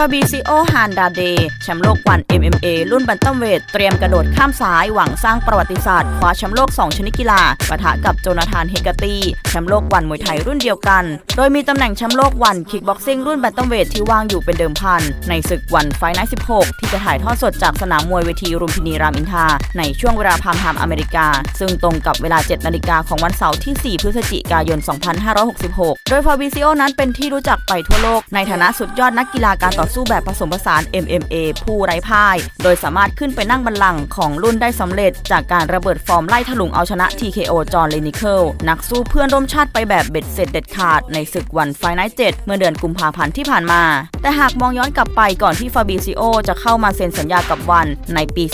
ฟาบิซิโอฮานดาเดแชมป์โลกวัน MMA รุ่นบันตัมเวท เตรียมกระโดดข้ามซ้ายหวังสร้างประวัติศาสตร์คว้าแชมป์โลก 2 ชนิดกีฬาปะทะกับโจนาธานเฮกาตีแชมป์โลกวันมวยไทยรุ่นเดียวกัน โดยมีตำแหน่งแชมป์โลกวันคิกบ็อกซิ่งรุ่นบันตัมเวทที่ว่างอยู่เป็นเดิมพัน ในศึกวันไฟน a ์16 ที่จะถ่ายทอดสดจากสนามมวยเวทีรุมพินีรามอินทาในช่วงเวลาพามไทม์อเมริกา ซึ่งตรงกับเวลา 7 นาฬิกาของวันเสาร์ที่ 4 พฤศจิกายน 2566 โดยฟาบิซิโอนั้นเป็นที่รู้จักไปทั่วโลกในฐานะสุดยอดนักกีฬาการต่อสู้แบบผสมผสาน MMA ผู้ไร้พ่าย โดยสามารถขึ้นไปนั่งบัลลังก์ของรุ่นได้สำเร็จ จากการระเบิดฟอร์มไล่ถลุงเอาชนะ TKO จอห์นเลนิเคิลนักสู้เพื่อนร่วมชาติไปแบบเบ็ดเสร็จเด็ดขาดในศึกวันไฟน a ์7เมื่อเดือนกุมภาพันธ์ที่ผ่านมา แต่หากมองย้อนกลับไปก่อนที่ฟาบิซิโอจะเข้ามาเซ็นสัญญากับวันในปี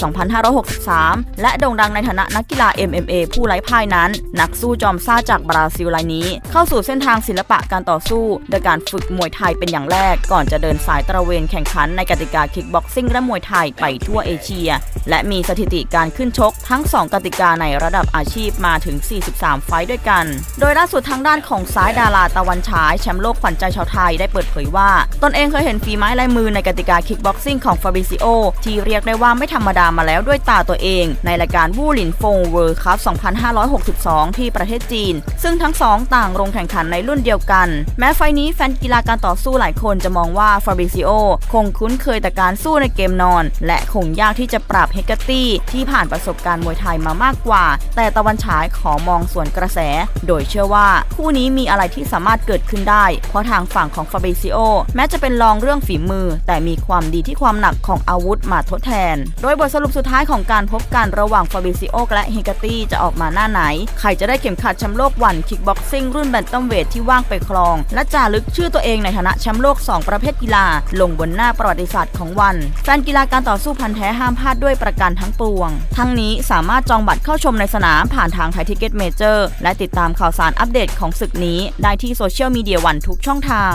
2563 และโด่งดังในฐานะนักกีฬา MMA ผู้ไร้พ่ายนั้น นักสู้จอมซ่าจากบราซิลรายนี้ เข้าสู่เส้นทางศิลปะการต่อสู้โดยการฝึกมวยไทยเป็นอย่างแรกก่อนจะเดินสายตระเวนแข่งขันในกติกาคิกบ็อกซิ่งและมวยไทยไปทั่วเอเชีย และมีสถิติการขึ้นชกทั้ง 2 กติกาในระดับอาชีพมาถึง 43 ไฟด้วยกัน โดยล่าสุดทางด้านของซ้ายดาราตะวันฉายแชมป์โลกขวัญใจชาวไทยได้เปิดเผยว่า ตนเองเคยเห็นฝีไม้ลายมือในกติกาคิกบ็อกซิ่งของฟาบิซิโอที่เรียกได้ว่าไม่ธรรมดามาแล้วด้วยตาตัวเอง ในรายการวู่หลินฟงเวิร์คัพ2562 ที่ประเทศจีน ซึ่งทั้งสองต่างลงแข่งขันในรุ่นเดียวกัน แม้ไฟนี้แฟนกีฬาการต่อสู้หลายคนจะมองว่าฟาบิซิโอคงคุ้นเคยแต่การสู้ในเกมนอน และคงยากที่จะปราบเฮกเกอร์ตี้ที่ผ่านประสบการณ์มวยไทยมามากกว่า แต่ตะวันฉายขอมองส่วนกระแส โดยเชื่อว่าคู่นี้มีอะไรที่สามารถเกิดขึ้นได้ เพราะทางฝั่งของฟาบิซิโอแม้จะเป็นรองเรื่องฝีมือ แต่มีความดีที่ความหนักของอาวุธมาทดแทน โดยบทสรุปสุดท้ายของการพบกันระหว่างฟาบิซิโอและเฮกเกอร์ตี้จะออกมาหน้าไหน ใครจะได้เข็มขัดแชมป์โลกวันคิกบ็อกซิ่งรุ่นแบนตัมเวทที่ว่างไปครอง และจารึกชื่อตัวเองในฐานะแชมป์โลก 2 ประเภทกีฬาลงบนหน้าประวัติศาสตร์ของวัน แฟนกีฬาการต่อสู้พันแท้ห้ามพลาดด้วยประกันทั้งปวง ทั้งนี้สามารถจองบัตรเข้าชมในสนามผ่านทางไทยทิเก็ตเมเจอร์และติดตามข่าวสารอัปเดตของศึกนี้ ได้ที่โซเชียลมีเดียวันทุกช่องทาง